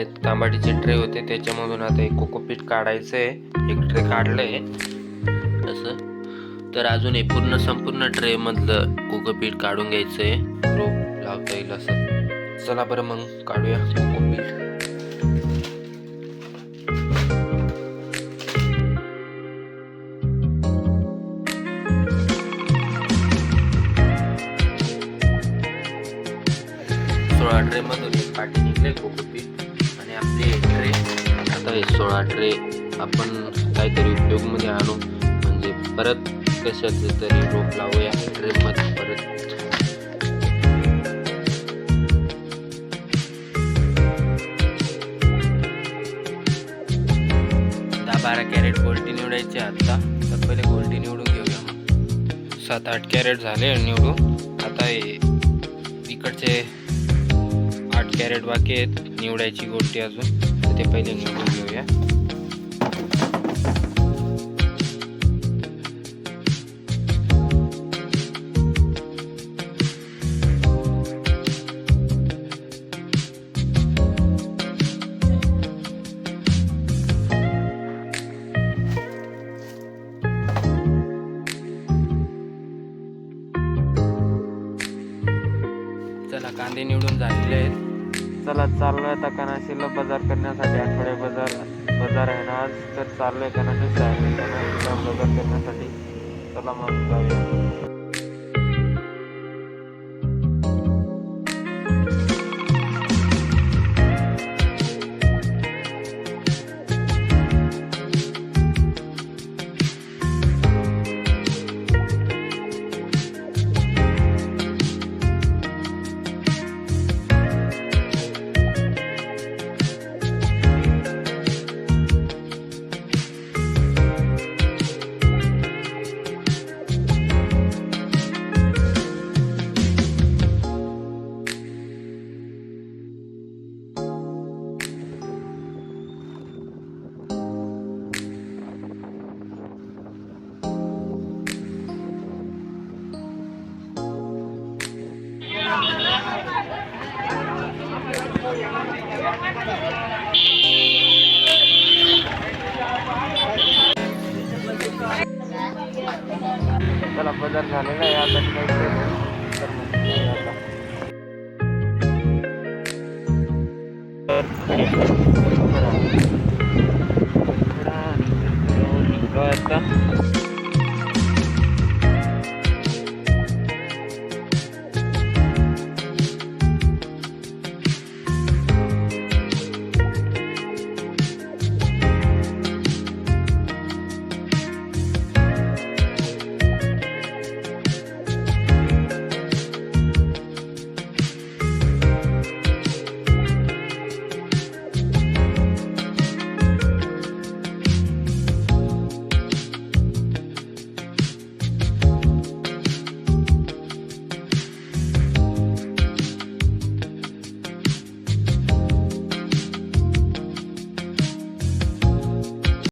आपले तांबाटीचे ट्रे होते त्याच्यामधून आता एक कोकोपीट काढायचं आहे एक ट्रे काढलंय. असं. तर अजून हे पूर्ण संपूर्ण ट्रे मधलं कोकोपीट काढून घ्यायचं आहे रोप लावता येईल असं. चला बरं मग काढूया कोकोपीट. सोळा ट्रे मधून एक पाठी निघले कोकोपीट. काही सोळा ट्रे आपण काहीतरी उपयोगमध्ये आणू. म्हणजे परत कशाचे तरी रोप लावूया ट्रेमध्ये परत. दहा बारा कॅरेट गोल्टी निवडायचे आता. तर पहिले गोल्टी निवडून घेऊया सात आठ कॅरेट झाले निवडून. आता हे इकडचे आठ कॅरेट बाकी आहेत. निवडायची गोष्टी अजून. तर ते पहिले निवडून घेऊया चला कांदे निवडून झालेले आहेत चला चाललोय आता कनाशीला बाजार करण्यासाठी. आठवडे बाजार बाजार आहे ना आज. तर चाललोय आहे कनाशीला बाजार करण्यासाठी. चला मग जाऊया. Dalam bazar kanila ya tadi kayak Terus.